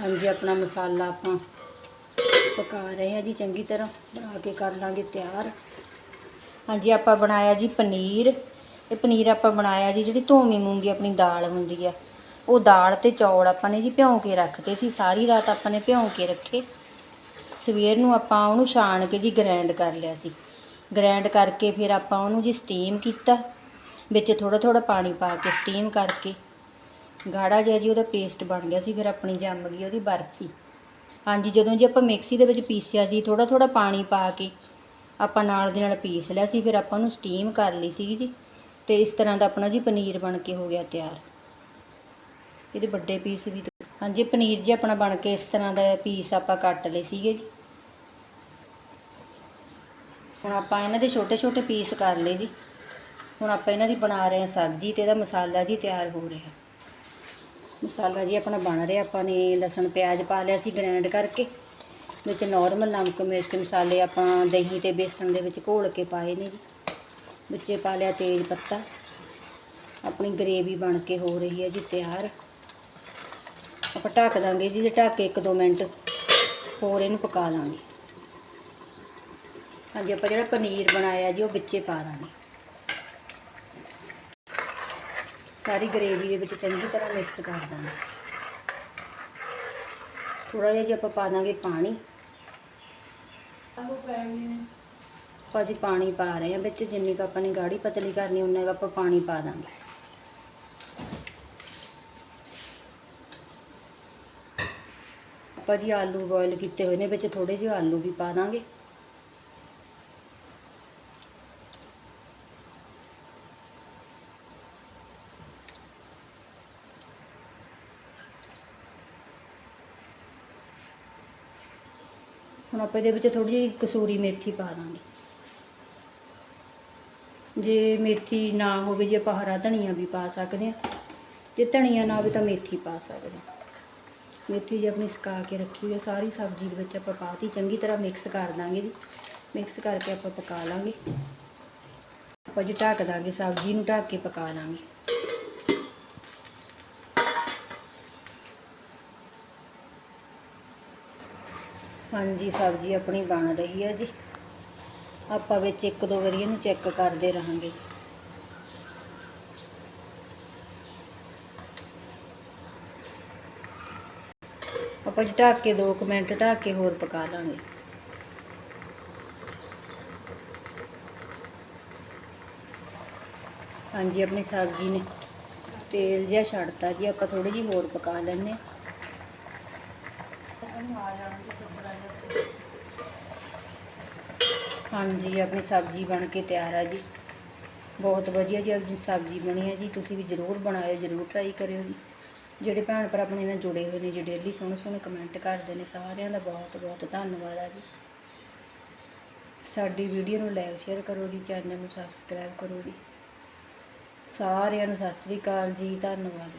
ਹਾਂਜੀ, ਆਪਣਾ ਮਸਾਲਾ ਆਪਾਂ ਪਕਾ ਰਹੇ ਹਾਂ ਜੀ, ਚੰਗੀ ਤਰ੍ਹਾਂ ਬਣਾ ਕੇ ਕਰ ਲਾਂਗੇ ਤਿਆਰ। ਹਾਂਜੀ, ਆਪਾਂ ਬਣਾਇਆ ਜੀ ਪਨੀਰ। ਇਹ ਪਨੀਰ ਆਪਾਂ ਬਣਾਇਆ ਜੀ, ਜਿਹੜੀ ਧੋਵੀਂ ਮੂੰਗੀ ਆਪਣੀ ਦਾਲ ਹੁੰਦੀ ਆ। ਉਹ ਦਾਲ ਤੇ ਚੌਲ ਆਪਾਂ ਨੇ ਜੀ ਭਿਉਂ ਕੇ ਰੱਖਦੇ ਸੀ, ਸਾਰੀ ਰਾਤ ਆਪਾਂ ਨੇ ਭਿਉਂ ਕੇ ਰੱਖੇ। ਸਵੇਰ ਨੂੰ ਆਪਾਂ ਉਹਨੂੰ ਛਾਣ ਕੇ ਜੀ ਗ੍ਰਾਈਂਡ ਕਰ ਲਿਆ ਸੀ। ਗ੍ਰਾਈਂਡ ਕਰਕੇ ਫਿਰ ਆਪਾਂ ਉਹਨੂੰ ਜੀ ਸਟੀਮ ਕੀਤਾ। ਵਿੱਚ ਥੋੜਾ ਥੋੜਾ ਪਾਣੀ ਪਾ ਕੇ ਸਟੀਮ ਕਰਕੇ। ਗਾੜਾ ਜਿਹਾ ਜੀ ਉਹਦਾ ਪੇਸਟ ਬਣ ਗਿਆ ਸੀ, ਫਿਰ ਆਪਣੀ ਜੰਮ ਗਈ ਉਹਦੀ ਬਰਫੀ। ਹਾਂਜੀ, ਜਦੋਂ ਜੀ ਆਪਾਂ ਮਿਕਸੀ ਦੇ ਵਿੱਚ ਪੀਸਿਆ ਸੀ ਥੋੜਾ ਥੋੜਾ ਪਾਣੀ ਪਾ ਕੇ ਆਪਾਂ ਨਾਲ ਦੇ ਨਾਲ ਪੀਸ ਲਿਆ ਸੀ, ਫਿਰ ਆਪਾਂ ਉਹਨੂੰ ਸਟੀਮ ਕਰ ਲਈ ਸੀ ਜੀ, ਤੇ ਇਸ ਤਰ੍ਹਾਂ ਦਾ ਆਪਣਾ ਜੀ ਪਨੀਰ ਬਣ ਕੇ ਹੋ ਗਿਆ ਤਿਆਰ। ਇਹਦੇ ਵੱਡੇ ਪੀਸ ਵੀ ਹਾਂਜੀ, ਪਨੀਰ ਜੀ ਆਪਣਾ ਬਣ ਕੇ ਇਸ ਤਰ੍ਹਾਂ ਦਾ ਪੀਸ ਆਪਾਂ ਕੱਟ ਲਏ ਸੀਗੇ ਜੀ। ਹੁਣ ਆਪਾਂ ਇਹਨਾਂ ਦੇ ਛੋਟੇ ਛੋਟੇ ਪੀਸ ਕਰ ਲਏ ਜੀ। ਹੁਣ ਆਪਾਂ ਇਹਨਾਂ ਦੀ ਬਣਾ ਰਹੇ ਹਾਂ ਸਬਜ਼ੀ ਤੇ ਇਹਦਾ ਮਸਾਲਾ ਜੀ ਤਿਆਰ ਹੋ ਰਿਹਾ। ਮਸਾਲਾ ਜੀ ਆਪਣਾ ਬਣ ਰਿਹਾ, ਆਪਾਂ ਨੇ ਲਸਣ, ਪਿਆਜ਼ ਪਾ ਲਿਆ ਸੀ ਗ੍ਰਾਈਂਡ ਕਰਕੇ। ਵਿੱਚ ਨਾਰਮਲ ਨਮਕ, ਮਿਰਚ, ਮਸਾਲੇ ਆਪਾਂ ਦਹੀਂ ਤੇ ਬੇਸਣ ਦੇ ਵਿੱਚ ਘੋਲ ਕੇ ਪਾਏ ਨੇ ਜੀ। ਵਿੱਚ ਪਾ ਲਿਆ ਤੇਜ ਪੱਤਾ। ਆਪਣੀ ਗਰੇਵੀ ਬਣ ਕੇ ਹੋ ਰਹੀ ਹੈ ਜੀ ਤਿਆਰ। ਆਪਾਂ ਢੱਕ ਦਾਂਗੇ ਜੀ, ਜੇ ਢੱਕ ਕੇ 1-2 ਮਿੰਟ ਹੋਰ ਇਹਨੂੰ ਪਕਾ ਲਾਂਗੇ। ਹਾਂਜੀ, ਆਪਾਂ ਜਿਹੜਾ ਪਨੀਰ ਬਣਾਇਆ ਜੀ, ਉਹ ਵਿੱਚੇ ਪਾ ਦਾਂਗੇ। ਸਾਰੀ ਗਰੇਵੀ ਦੇ ਵਿੱਚ ਚੰਗੀ ਤਰ੍ਹਾਂ ਮਿਕਸ ਕਰ ਦਾਂਗੇ। ਥੋੜਾ ਜਿਹਾ ਜੀ ਆਪਾਂ ਪਾ ਦਾਂਗੇ ਪਾਣੀ। ਆਪਾਂ ਜੀ ਪਾਣੀ ਪਾ ਰਹੇ ਹਾਂ ਵਿੱਚ, ਜਿੰਨੀ ਕੁ ਆਪਾਂ ਨੇ ਗਾੜੀ ਪਤਲੀ ਕਰਨੀ, ਉਨਾ ਕੁ ਆਪਾਂ ਪਾਣੀ ਪਾ ਦਾਂਗੇ। ਆਪਾਂ ਜੀ ਆਲੂ ਬੋਇਲ ਕੀਤੇ ਹੋਏ ਨੇ, ਵਿੱਚ ਥੋੜੇ ਜਿਹੇ ਆਲੂ ਵੀ ਪਾ ਦਾਂਗੇ। ਹੁਣ ਆਪਾਂ ਇਹਦੇ ਵਿੱਚ ਥੋੜੀ ਜਿਹੀ ਕਸੂਰੀ ਮੇਥੀ ਪਾ ਦਾਂਗੇ। ਜੇ ਮੇਥੀ ਨਾ ਹੋਵੇ, ਜੇ ਆਪਾਂ ਹਰਾ ਧਨੀਆ ਵੀ ਪਾ ਸਕਦੇ ਹਾਂ। ਜੇ ਧਨੀਆ ਨਾ ਹੋਵੇ ਤਾਂ ਮੇਥੀ ਪਾ ਸਕਦੇ ਹਾਂ। ਮੇਥੀ ਜੀ ਆਪਣੀ ਸੁਕਾ ਕੇ ਰੱਖੀ ਹੋਈ ਸਾਰੀ ਸਬਜ਼ੀ ਦੇ ਵਿੱਚ ਆਪਾਂ ਪਾਤੀ ਚੰਗੀ ਤਰ੍ਹਾਂ ਮਿਕਸ ਕਰ ਦਾਂਗੇ ਜੀ ਮਿਕਸ ਕਰਕੇ ਆਪਾਂ ਪਕਾ ਲਾਂਗੇ। ਆਪਾਂ ਜੀ ਢੱਕ ਦਾਂਗੇ, ਸਬਜ਼ੀ ਨੂੰ ਢੱਕ ਕੇ ਪਕਾ ਲਾਂਗੇ। ਹਾਂਜੀ ਸਬਜ਼ੀ ਆਪਣੀ ਬਣ ਰਹੀ ਹੈ ਜੀ। ਆਪਾਂ ਵਿੱਚ ਇੱਕ ਦੋ ਵਾਰੀ ਇਹਨੂੰ ਚੈੱਕ ਕਰਦੇ ਰਹਾਂਗੇ। ਆਪਾਂ ਜੀ ਢੱਕ ਕੇ 2 ਮਿੰਟ ਢੱਕ ਕੇ ਹੋਰ ਪਕਾ ਲਾਂਗੇ। ਹਾਂਜੀ, ਆਪਣੀ ਸਬਜ਼ੀ ਨੇ ਤੇਲ ਜਿਹਾ ਛੱਡਤਾ ਜੀ, ਆਪਾਂ ਥੋੜੀ ਜਿਹੀ ਹੋਰ ਪਕਾ ਲੈਂਦੇ ਹਾਂ ਹਾਂਜੀ, ਆਪਣੀ ਸਬਜ਼ੀ ਬਣ ਕੇ ਤਿਆਰ ਆ ਜੀ। ਬਹੁਤ ਵਧੀਆ ਜੀ ਆਪਣੀ ਸਬਜ਼ੀ ਬਣੀ ਹੈ ਜੀ। ਤੁਸੀਂ ਵੀ ਜ਼ਰੂਰ ਬਣਾਇਓ, ਜ਼ਰੂਰ ਟਰਾਈ ਕਰਿਓ ਜੀ। ਜਿਹੜੇ ਭੈਣ ਭਰਾ ਆਪਣੇ ਨਾਲ ਜੁੜੇ ਹੋਏ ਨੇ ਜੀ ਡੇਲੀ ਸੋਹਣੇ ਸੋਹਣੇ ਕਮੈਂਟ ਕਰਦੇ ਨੇ, ਸਾਰਿਆਂ ਦਾ ਬਹੁਤ ਬਹੁਤ ਧੰਨਵਾਦ ਆ ਜੀ। ਸਾਡੀ ਵੀਡੀਓ ਨੂੰ ਲਾਈਕ ਸ਼ੇਅਰ ਕਰੋ ਜੀ ਚੈਨਲ ਨੂੰ ਸਬਸਕ੍ਰਾਈਬ ਕਰੋ ਜੀ। ਸਾਰਿਆਂ ਨੂੰ ਸਤਿ ਸ੍ਰੀ ਅਕਾਲ ਜੀ, ਧੰਨਵਾਦ